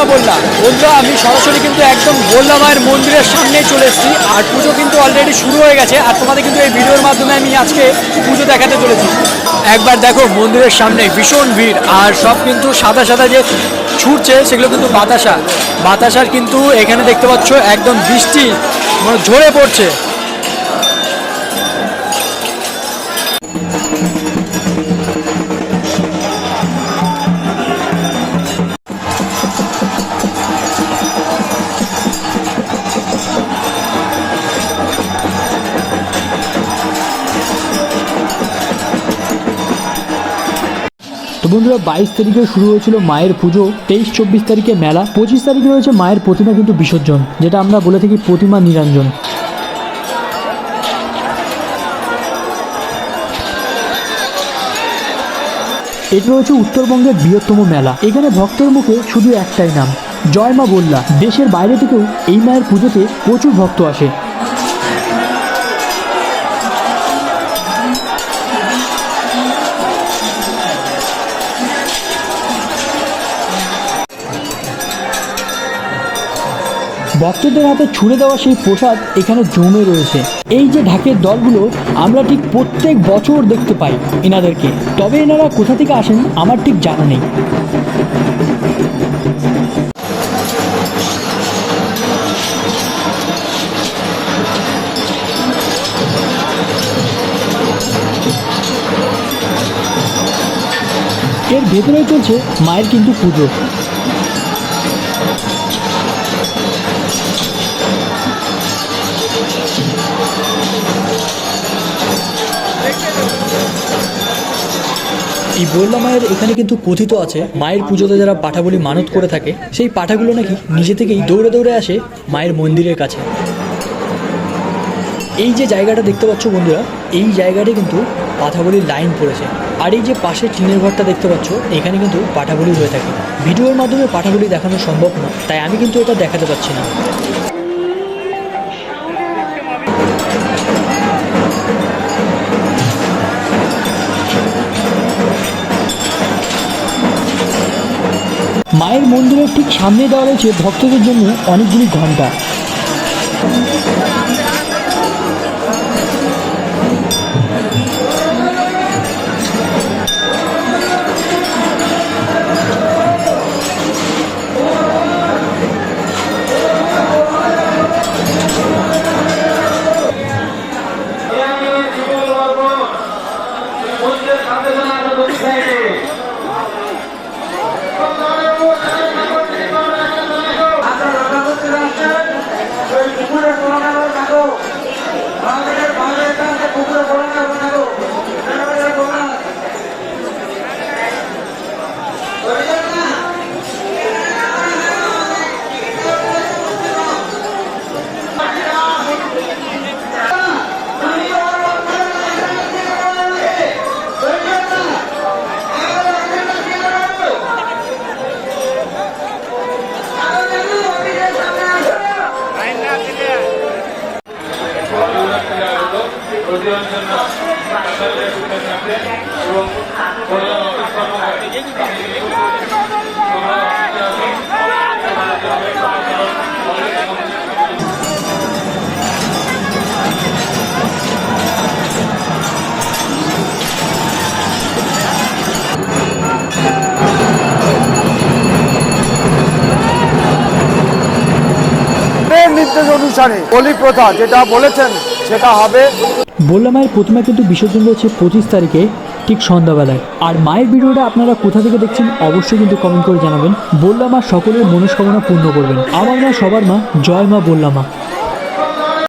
মা বললা বন্ধুরা আমি সরাসরি কিন্তু একদম গোল্লা মায়ের মন্দিরের সামনেই চলে এসেছি। আর পুজো কিন্তু অলরেডি শুরু হয়ে গেছে। আর তোমাদের কিন্তু এই ভিডিওর মাধ্যমে আমি আজকে পুজো দেখাতে চলেছি। একবার দেখো মন্দিরের সামনে ভীষণ ভিড়। আর সব কিন্তু সাদা সাদা যে ছুটছে, সেগুলো কিন্তু বাতাসা। বাতাসার কিন্তু এখানে দেখতে পাচ্ছ একদম বৃষ্টি মানে ঝরে পড়ছে। বন্ধুরা, বাইশ তারিখে শুরু হয়েছিল মায়ের পুজো, তেইশ, চব্বিশ তারিখে মেলা, পঁচিশ তারিখে রয়েছে মায়ের প্রতিমা কিন্তু বিসর্জন, যেটা আমরা বলে থাকি প্রতিমা নিরঞ্জন। এটি রয়েছে উত্তরবঙ্গের বৃহত্তম মেলা। এখানে ভক্তের মুখে শুধু একটাই নাম, জয় মা বললা দেশের বাইরে থেকেও এই মায়ের পুজোতে প্রচুর ভক্ত আসে। ভক্তদের হাতে ছুড়ে দেওয়া সেই প্রসাদ এখানে জমে রয়েছে। এই যে ঢাকের দলগুলো, আমরা ঠিক প্রত্যেক বছর দেখতে পাই এনাদেরকে। তবে এনারা কোথা থেকে আসেন আমার ঠিক জানা নেই। এর ভেতরে চলছে মায়ের কিন্তু পুজো। এই বললা মায়ের এখানে কিন্তু কথিত আছে, মায়ের পুজোতে যারা পাঠাবলি মানত করে থাকে, সেই পাঠাগুলো নাকি নিজে থেকেই দৌড়ে দৌড়ে আসে মায়ের মন্দিরের কাছে। এই যে জায়গাটা দেখতে পাচ্ছ বন্ধুরা, এই জায়গাটি কিন্তু পাঠাবলির লাইন পড়েছে। আর এই যে পাশে টিনের ঘরটা দেখতে পাচ্ছ, এখানে কিন্তু পাঠাবলি হয়ে থাকে। ভিডিওর মাধ্যমে পাঠাবলি দেখানো সম্ভব না তাই আমি কিন্তু এটা দেখাতে পাচ্ছি না। মায়ের মন্দিরের ঠিক সামনে দেওয়া রয়েছে ভক্তদের জন্য অনেকগুলি ঘণ্টা নির্দেশ অনুসারে বলি প্রথা যেটা বলেছেন সেটা হবে বললাম মায়ের প্রতিমা কিন্তু বিসর্জন রয়েছে পঁচিশ তারিখে, ঠিক সন্ধ্যাবেলায়। আর মায়ের ভিডিওটা আপনারা কোথা থেকে দেখছেন অবশ্যই কিন্তু কমেন্ট করে জানাবেন। বললাম মা, সকলের মনস্কামনা পূর্ণ করবেন। আমার মা, সবার মা, জয় মা, বললাম মা।